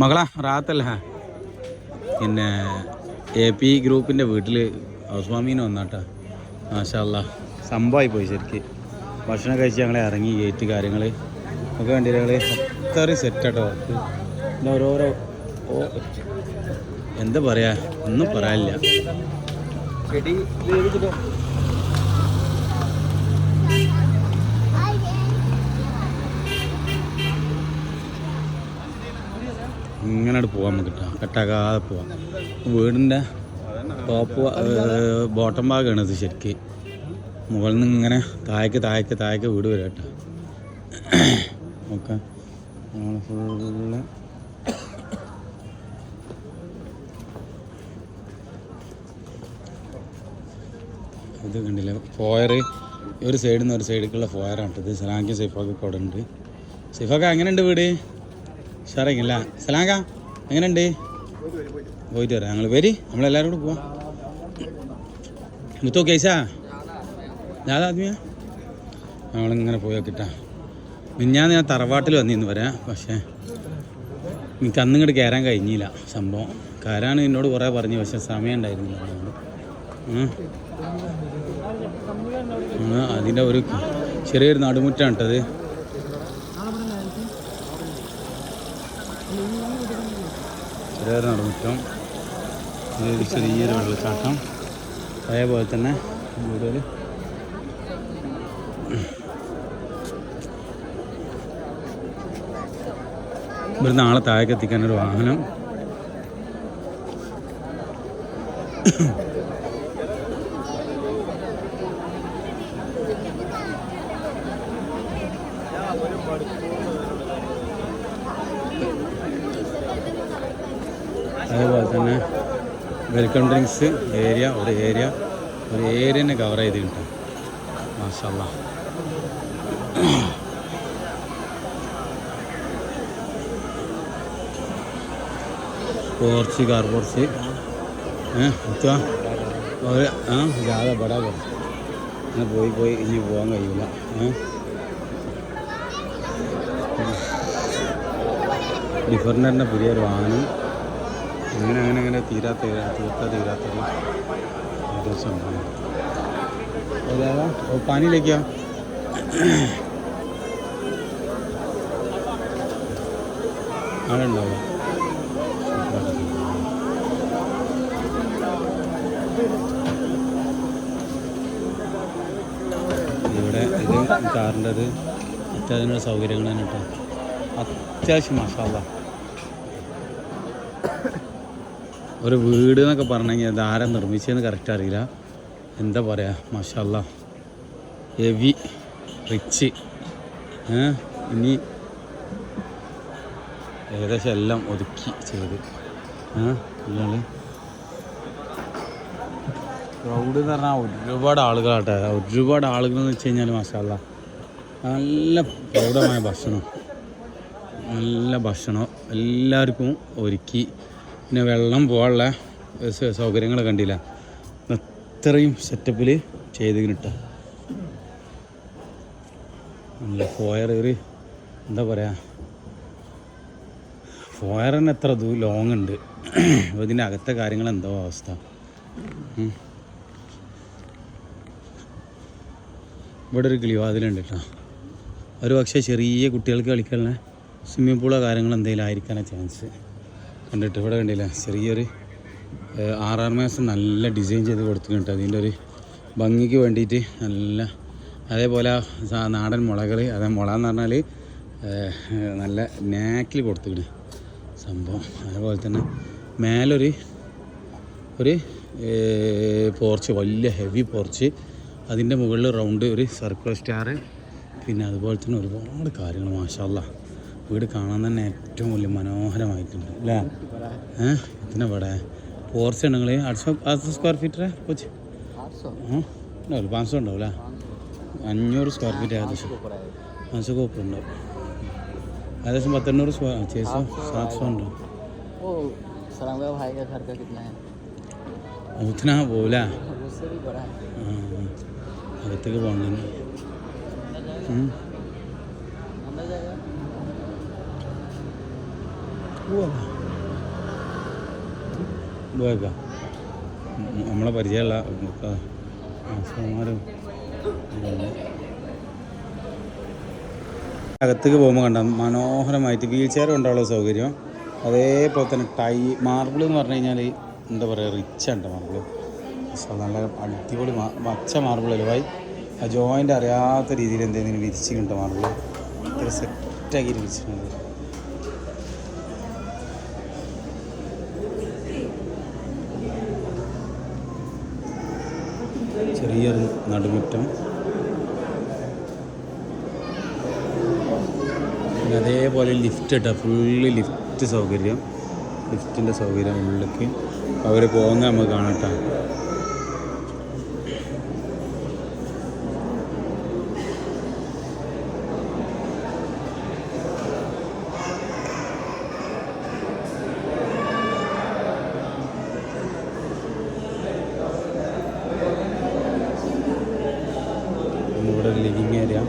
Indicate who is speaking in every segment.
Speaker 1: മകളാ റാത്തല്ല? പിന്നെ A P ഗ്രൂപ്പിന്റെ വീട്ടിൽ ഹൗസ്വാമീന് വന്നാട്ടാ. മാഷല്ല സംഭവമായി പോയി ശരിക്ക്. ഭക്ഷണം കഴിച്ച് ഞങ്ങൾ ഇറങ്ങി ഗേറ്റ് കാര്യങ്ങൾ ഒക്കെ വേണ്ടി ഞങ്ങൾ അത്രയും സെറ്റാട്ടോ വർക്ക്. പിന്നെ ഓരോരോ ഓ എന്താ പറയുക ഒന്നും പറയാനില്ല. ഇങ്ങനെ പോകാൻ നമുക്ക് കേട്ടോ കട്ടാക്കാതെ പോവാം. വീടിന്റെ ടോപ്പ് ബോട്ടം ഭാഗമാണ് ഇത് ശരിക്ക്. മുകളിൽ നിന്ന് ഇങ്ങനെ താഴേക്ക് താഴേക്ക് താഴേക്ക് വീട് വരാം കേട്ടോ ഓക്കെ ഫുള്ള് ഇത് കണ്ടില്ല? ഫോയർ ഒരു സൈഡിൽ നിന്ന് ഒരു സൈഡിലേക്കുള്ള ഫോയറാണ് ഇത്. സലാങ്കി സൈഫാക്ക് അവിടെ ഉണ്ട് സൈഫാക്ക എങ്ങനെയുണ്ട് വീട്? ഉഷാറായിക്കില്ല സലാങ്ക എങ്ങനെയുണ്ട്? പോയിട്ട് വരാം. ഞങ്ങൾ വരി. നമ്മളെല്ലാവരും കൂടെ പോവാം. മുത്തോ കേസാ? ഞാതാ ആദ്യമേ. നമ്മളിങ്ങനെ പോയി നോക്കിട്ടാ. മിഞ്ഞാന്ന് ഞാൻ തറവാട്ടിൽ വന്നിന്ന് വരാം. പക്ഷേ എനിക്ക് അന്ന് ഇങ്ങോട്ട് കയറാൻ കഴിഞ്ഞില്ല സംഭവം. കയറാണ് എന്നോട് കുറേ പറഞ്ഞു പക്ഷെ സമയം ഉണ്ടായിരുന്നില്ല അതിന്റെ ഒരു ചെറിയൊരു നടുമുറ്റാണ് കേട്ടത് ചെറിയൊരു നടന്നിട്ടും ഇതൊരു ചെറിയൊരു വെള്ളച്ചാട്ടം. അതേപോലെ തന്നെ കൂടുതൽ ഇവിടെ നാളെ താഴേക്ക് എത്തിക്കാനൊരു വാഹനം. അതേപോലെ തന്നെ വെൽക്കം ഡ്രിങ്ക്സ് ഏരിയ ഒരു ഏരിയ ഒരു ഏരിയനെ കവർ ചെയ്ത് കിട്ടും മാഷല്ല. പോർച്ച് കാർ പോർച്ച് എത്തുക ഒരു ആ കുറച്ച് അങ്ങനെ പോയി പോയി ഇനി പോകാൻ കഴിയില്ല. ഡിഫറിന്റെ പുതിയൊരു വാഹനം. അങ്ങനെ അങ്ങനെ അങ്ങനെ തീരാത്ത തീർത്ത തീരാത്തൊരു ഒരു സംഭവം. അവിടെ ഉണ്ടാവും ഇവിടെ ഇത് കാറിന്റെത് അത്യാവശ്യം സൗകര്യങ്ങൾ തന്നെ കേട്ടോ അത്യാവശ്യം മസാല ഒരു വീട് എന്നൊക്കെ പറഞ്ഞെങ്കിൽ അത് ആരാ നിർമ്മിച്ചതെന്ന് കറക്റ്റ് അറിയില്ല. എന്താ പറയുക മഷാല്ല. Heavy rich. ഇനി ഏകദേശം എല്ലാം ഒതുക്കി ചെയ്ത്. ഇയാൾ. ക്രൗഡ് എന്ന് പറഞ്ഞാൽ ഒരുപാട് ആളുകളാട്ടെ. ഒരുപാട് ആളുകൾ എന്ന് വെച്ച് കഴിഞ്ഞാൽ മസാല നല്ല പ്രൗഢമായ ഭക്ഷണം. നല്ല ഭക്ഷണം. എല്ലാവർക്കും ഒരുക്കി പിന്നെ വെള്ളം പോകാനുള്ള സൗകര്യങ്ങൾ കണ്ടില്ല. അത്രയും സെറ്റപ്പിൽ ചെയ്ത് നല്ല ഫോയർ ഒരു എന്താ പറയുക ഫോയർ തന്നെ എത്ര ദൂ ലോങ് ഉണ്ട്. അപ്പോൾ ഇതിന്റെ അകത്തെ കാര്യങ്ങൾ എന്തോ അവസ്ഥ. ഇവിടെ ഒരു കിളിവാതിലുണ്ട് കേട്ടോ. ഒരു പക്ഷേ ചെറിയ കുട്ടികൾക്ക് കളിക്കാനുള്ള സ്വിമ്മിംഗ് പൂളോ കാര്യങ്ങളോ എന്തെങ്കിലും ആയിരിക്കാനാണ് ചാൻസ് കണ്ടിട്ട് ഇവിടെ കണ്ടില്ല? ചെറിയൊരു ആർ മാസം നല്ല ഡിസൈൻ ചെയ്ത് കൊടുത്തിട്ടുണ്ട് അതിന്റെ ഒരു ഭംഗിക്ക് വേണ്ടിയിട്ട് നല്ല അതേപോലെ നാടൻ മുളകൾ അതേ മുള എന്ന് പറഞ്ഞാൽ നല്ല നാക്കിൽ കൊടുത്തിട്ട് സംഭവം. അതേപോലെ തന്നെ മേലൊരു ഒരു പോർച്ച് വലിയ ഹെവി പോർച്ച് അതിന്റെ മുകളിൽ റൗണ്ട് ഒരു സർക്കുലർ സ്റ്റാർ പിന്നെ അതുപോലെ തന്നെ ഒരുപാട് കാര്യങ്ങൾ മാഷാല്ല വീട് കാണാൻ തന്നെ ഏറ്റവും വലിയ മനോഹരമായിട്ടുണ്ട് അല്ലേ? ഏഹ് എത്തിനാ ഇവിടെ ഫോർസ് ഉണ്ടെങ്കിൽ അറ്റ്സോ അറ്റ്സോ സ്ക്വയർ ഫീറ്ററെ കൊച്ചി? ഉണ്ടാവില്ല പാൻസോ ഉണ്ടാവില്ല അഞ്ഞൂറ് സ്ക്വയർ ഫീറ്റ് ഏകദേശം. പാൻസോ കോപ്പ് ഉണ്ടാവും ഏകദേശം പത്തെണ്ണൂറ് സ്ക്വയർ ചേച്ചോ സാക്സോ ഉണ്ടാവും ഉത്തനാ
Speaker 2: പോവില്ല
Speaker 1: അകത്തേക്ക്
Speaker 2: പോകണ്ടെന്ന്
Speaker 1: പോവാ പോയേക്കാം നമ്മളെ പരിചയമുള്ള മാസ്റ്റർമാരും അകത്തേക്ക് പോകുമ്പോൾ കണ്ട മനോഹരമായിട്ട് വീൽ ചെയർ കൊണ്ടുള്ള സൗകര്യം. അതേപോലെ തന്നെ ടൈ മാർബിൾ എന്ന് പറഞ്ഞു കഴിഞ്ഞാൽ എന്താ പറയുക റിച്ച് ഉണ്ട് മാർബിൾ നല്ല അടിപൊളി പച്ച മാർബിൾ അലുവായി ആ ജോയിന്റ് അറിയാത്ത രീതിയിൽ എന്തെങ്കിലും വിരിച്ചിട്ടുണ്ട് മാർബിൾ ഇത്ര സെറ്റാക്കി വിരിച്ചിട്ടുണ്ട്? ചെറിയൊരു നടുമുറ്റം. അതേപോലെ ലിഫ്റ്റ് ഇട്ട ഫുള്ള് ലിഫ്റ്റ് സൗകര്യം. ലിഫ്റ്റിന്റെ സൗകര്യം ഉള്ളിലേക്ക്. അവർ പോകുന്ന നമുക്ക് കാണട്ടെ ഇവിടെ ഒരു ലിവിങ് ഏരിയ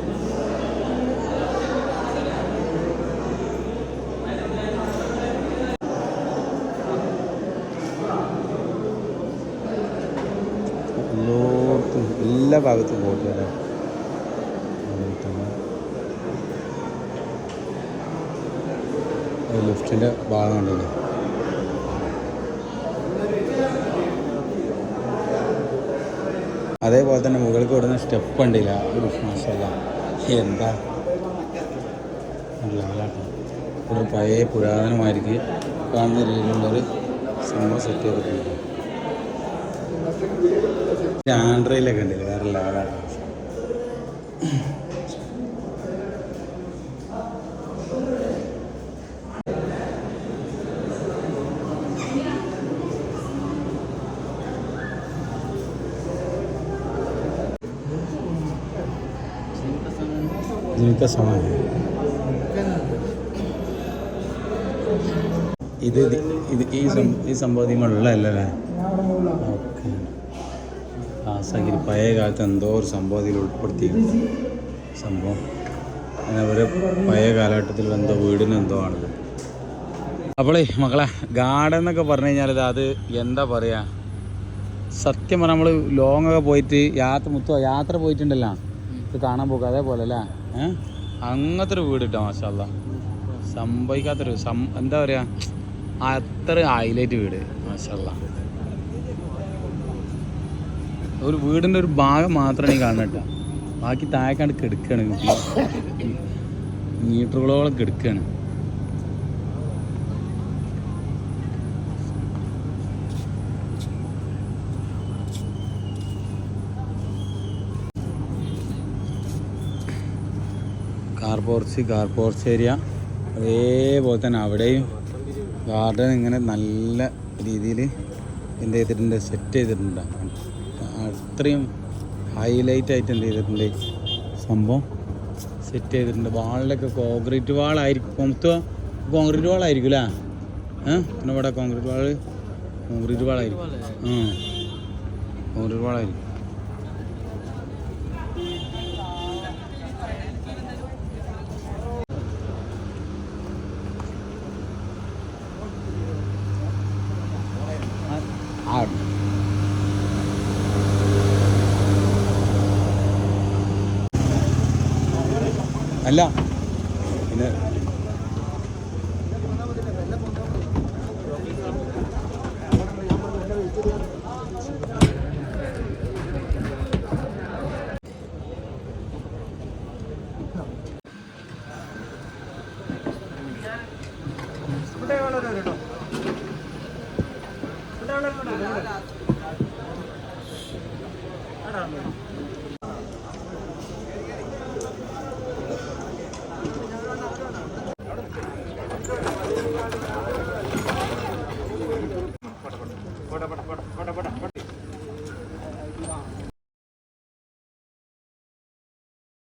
Speaker 1: എല്ലായിടത്തും എല്ലാ ഭാഗത്തും വരാം. ലിഫ്റ്റിന്റെ ഭാഗം കണ്ടില്ലേ? അതേപോലെ തന്നെ മുകളിൽ കൊടുക്കുന്ന സ്റ്റെപ്പ് ഉണ്ടില്ല ഒരു മാസമല്ല എന്താ? ഇവിടെ പഴയ പുരാതനമായിരിക്കും. കാണുന്ന രീതിയിലുള്ളൊരു സംഭവം സെറ്റ് ചെയ്തിട്ടുണ്ട്. ആൻഡ്രയിലൊക്കെ ഉണ്ടല്ലോ വേറെ ലെവലാണ് ജീവിത സമാധി ഇത് ഈ സംഭവം നിങ്ങളുള്ളതല്ലേ ഓക്കെ ആസാഗിരി പഴയ കാലത്ത് എന്തോ ഒരു സംഭവം അതിൽ ഉൾപ്പെടുത്തി സംഭവം. അങ്ങനെ അവരെ പഴയ കാലഘട്ടത്തിൽ എന്തോ വീടിന് എന്തോ ആണിത്. അപ്പോളേ മക്കളെ ഗാർഡൻ എന്നൊക്കെ പറഞ്ഞു കഴിഞ്ഞാൽ അത് എന്താ പറയുക സത്യം പറഞ്ഞാൽ നമ്മൾ ലോങ് ഒക്കെ പോയിട്ട് യാത്ര മുത്തോ യാത്ര പോയിട്ടുണ്ടല്ലോ. ഇത് കാണാൻ പോകുക അതേപോലെ അല്ലേ? ഏഹ് അങ്ങനത്തെ ഒരു വീട് കിട്ടാം സംഭവിക്കാത്തൊരു സം എന്താ പറയുക അത്ര ഹൈലൈറ്റ് വീട് മാഷാല്ല ഒരു വീടിന്റെ ഒരു ഭാഗം മാത്രമാണ് ഈ കാണുന്നത് ബാക്കി താഴേക്കാണ്ട് കെടുക്കുകയാണ് മീറ്ററുകളോളം കെടുക്കുകയാണ് കാർ പോർച്ച് കാർ ഏരിയ അതേപോലെ തന്നെ അവിടെയും ഗാർഡൻ ഇങ്ങനെ നല്ല രീതിയിൽ എന്ത് ചെയ്തിട്ടുണ്ട് സെറ്റ് ചെയ്തിട്ടുണ്ട്. അത്രയും ഹൈലൈറ്റ് ആയിട്ട് എന്ത് ചെയ്തിട്ടുണ്ട്? സംഭവം സെറ്റ് ചെയ്തിട്ടുണ്ട്. വാളിലൊക്കെ കോൺക്രീറ്റ് വാളായിരിക്കും. മൊത്തം കോൺക്രീറ്റ് വാളായിരിക്കും അല്ലേ ഏഹ് പിന്നെ ഇവിടെ കോൺക്രീറ്റ് വാൾ കോൺക്രീറ്റ് വാളായിരിക്കും. ആ. കോൺക്രീറ്റ് വാളായിരിക്കും. അല്ല പിന്നെ Thank you.